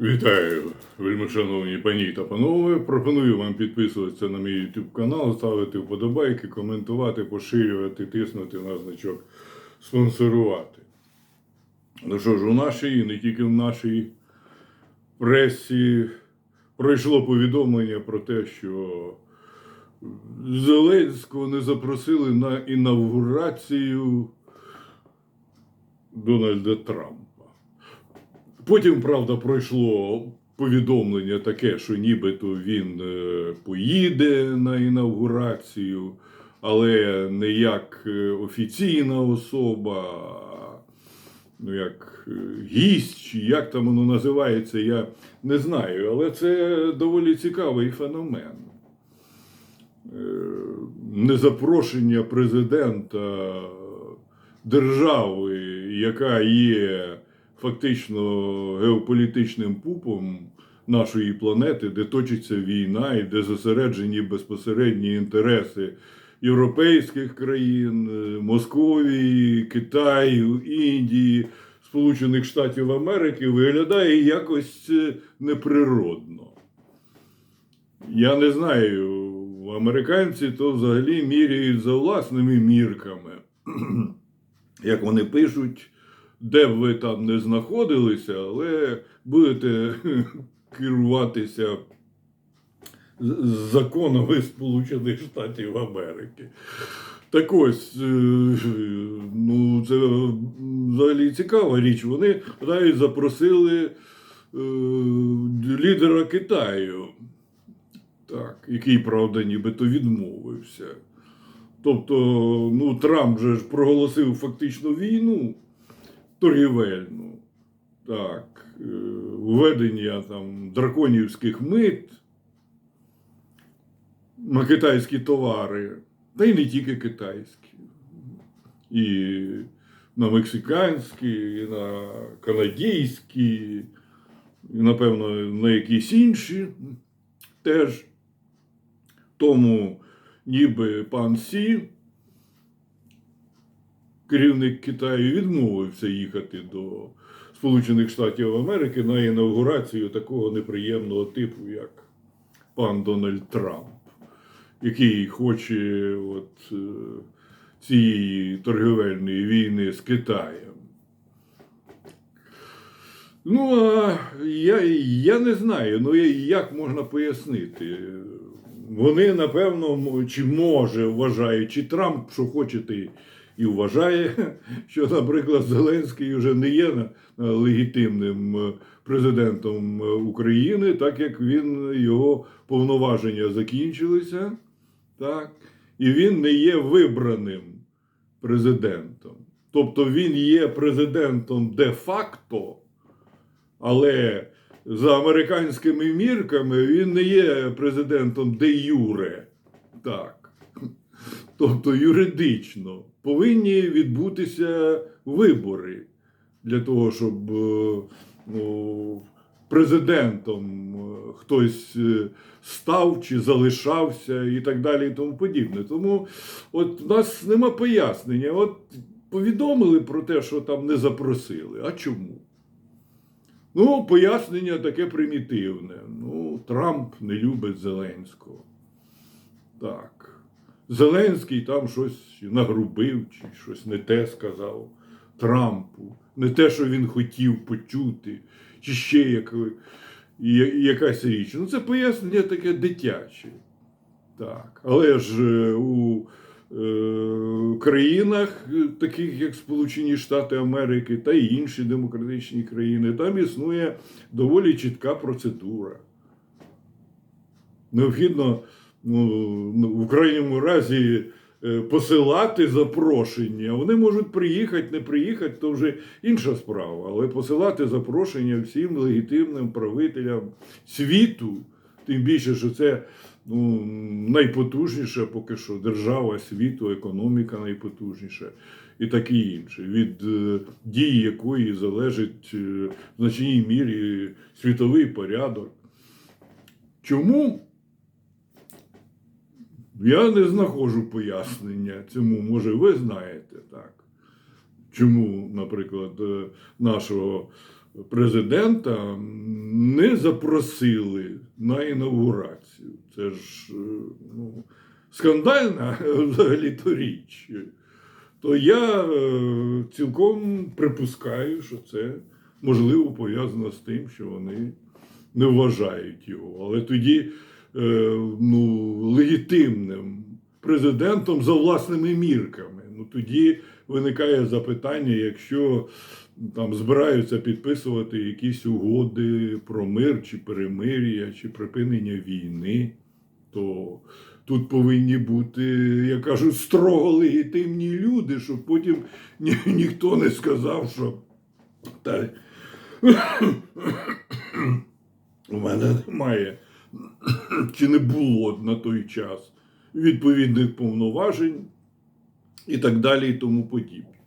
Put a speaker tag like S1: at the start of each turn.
S1: Вітаю, вельмишановні пані та панове. Пропоную вам підписуватися на мій YouTube канал, ставити вподобайки, коментувати, поширювати, тиснути на значок, спонсорувати. Ну що ж, у нашій, не тільки в нашій пресі пройшло повідомлення про те, що Зеленського не запросили на інавгурацію Дональда Трампа. Потім, правда, пройшло повідомлення таке, що нібито він е, поїде на інавгурацію, але не як е, офіційна особа, ну як е, гість, чи як там воно називається, я не знаю. Але це доволі цікавий феномен. Незапрошення президента держави, яка є фактично геополітичним пупом нашої планети, де точиться війна і де зосереджені безпосередні інтереси європейських країн, е, Московії, Китаю, Індії, Сполучених Штатів Америки, виглядає якось е, неприродно. Я не знаю, американці то взагалі міряють за власними мірками. Як вони пишуть, де б ви там не знаходилися, але будете керуватися законами Сполучених Штатів Америки. Так ось, е, ну, це взагалі цікава річ. Вони навіть запросили е, лідера Китаю, так, який, правда, нібито відмовився. Тобто, ну, Трамп же ж проголосив фактично війну торгівельну, так, е, введення там драконівських мит на китайські товари, та й не тільки китайські, і на мексиканські, і на канадійські, і, напевно, на якісь інші теж. Тому ніби пан Сі, керівник Китаю, відмовився їхати до Сполучених Штатів Америки на інаугурацію такого неприємного типу, як пан Дональд Трамп, який хоче от, е, цієї торгівельної війни з Китаєм. Ну, а я, я не знаю, ну як можна пояснити. Вони, напевно, чи може вважають, чи Трамп, що хочете, і вважає, що, наприклад, Зеленський вже не є легітимним е, президентом е, України, так як він його повноваження закінчилися, так, і він не є вибраним президентом. Тобто він є президентом де-факто, але за американськими мірками він не є президентом де юре. Так. Тобто юридично повинні відбутися вибори для того, щоб е, ну, президентом е, хтось е, став чи залишався і так далі, і тому подібне. Тому от у нас нема пояснення. От повідомили про те, що там не запросили. А чому? Ну, пояснення таке примітивне. Ну, Трамп не любить Зеленського. Так. Зеленський там щось нагрубив чи щось не те сказав Трампу. Не те, що він хотів почути, чи ще яка- я- якась річ. Ну, це пояснення таке дитяче. Так. Але ж е, у е, країнах, е, таких як Сполучені Штати Америки та й інші демократичні країни, там існує доволі чітка процедура. Необхідно ну, в крайньому разі е, посилати запрошення. Вони можуть приїхати, не приїхати, то вже інша справа. Але посилати запрошення всім легітимним правителям світу, тим більше, що це ну, найпотужніша поки що держава світу, економіка найпотужніша і таке інше, від е, дії якої залежить е, в значній мірі світовий порядок. Чому? Я не знаходжу пояснення цьому. Може, ви знаєте так. Чому, наприклад, е, нашого е, президента не запросили на інаугурацію. Це ж е, ну, скандальна взагалі-то річ. То я е, цілком припускаю, що це можливо пов'язано з тим, що вони не вважають його. Але тоді е, ну, легітимним президентом за власними мірками. Ну тоді виникає запитання, якщо там збираються підписувати якісь угоди про мир чи перемир'я, чи припинення війни, то тут повинні бути, як кажуть, строго легітимні люди, щоб потім ні, ніхто не сказав, що та, у мене немає чи не було на той час відповідних повноважень і так далі, і тому подібне.